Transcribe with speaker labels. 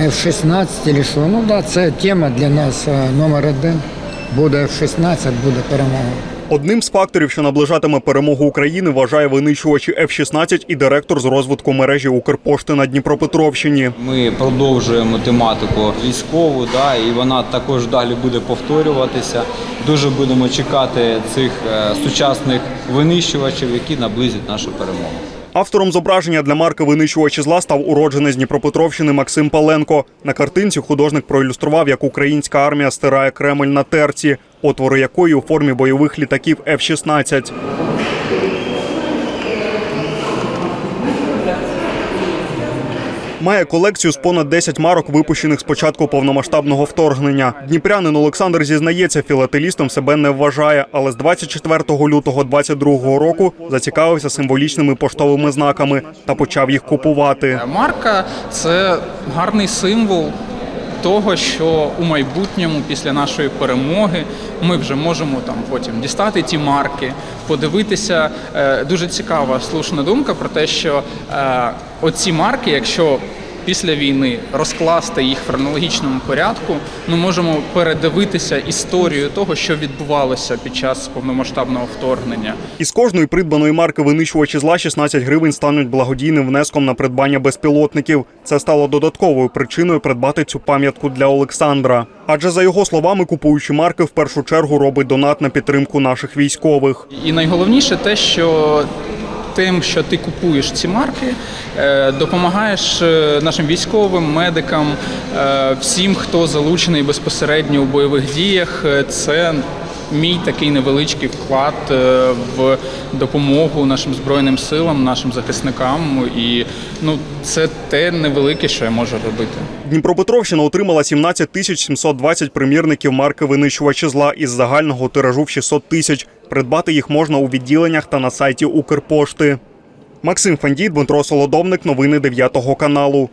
Speaker 1: F-16 чи що. Ну да, це тема для нас е, номер один. Буде F-16, буде перемога.
Speaker 2: Одним з факторів, що наближатиме перемогу України, вважає винищувачі F-16 і директор з розвитку мережі Укрпошти на Дніпропетровщині.
Speaker 3: Ми продовжуємо тематику військову, да, і вона також далі буде повторюватися. Дуже будемо чекати цих е, сучасних винищувачів, які наблизять нашу перемогу.
Speaker 2: Автором зображення для марки винищувачі зла став уродженець Дніпропетровщини Максим Паленко. На картинці художник проілюстрував, як українська армія стирає Кремль на терці, отвори якої у формі бойових літаків F-16. Має колекцію з понад 10 марок, випущених з початку повномасштабного вторгнення. Дніпрянин Олександр зізнається, філателістом себе не вважає, але з 24 лютого 22 року зацікавився символічними поштовими знаками та почав їх купувати.
Speaker 4: Марка це гарний символ того, що у майбутньому, після нашої перемоги, ми вже можемо там потім дістати ті марки, подивитися. Е, Дуже цікава слушна думка про те, що е, оці марки, якщо після війни розкласти їх в хронологічному порядку, ми можемо передивитися історію того, що відбувалося під час повномасштабного вторгнення.
Speaker 2: Із кожної придбаної марки винищувачі зла 16 гривень стануть благодійним внеском на придбання безпілотників. Це стало додатковою причиною придбати цю пам'ятку для Олександра. Адже за його словами, купуючи марки, в першу чергу робить донат на підтримку наших військових.
Speaker 4: І найголовніше те, що тим, що ти купуєш ці марки, е, допомагаєш е, нашим військовим, медикам, е, всім, хто залучений безпосередньо у бойових діях. Це мій такий невеличкий вклад е, в допомогу нашим збройним силам, нашим захисникам. І ну, це те невелике, що я можу робити.
Speaker 2: Дніпропетровщина отримала 17 тисяч 720 примірників марки винищувачі зла із загального тиражу в 600 тисяч. Придбати їх можна у відділеннях та на сайті Укрпошти. Максим Фандій, Дмитро Солодовник. Новини 9 каналу.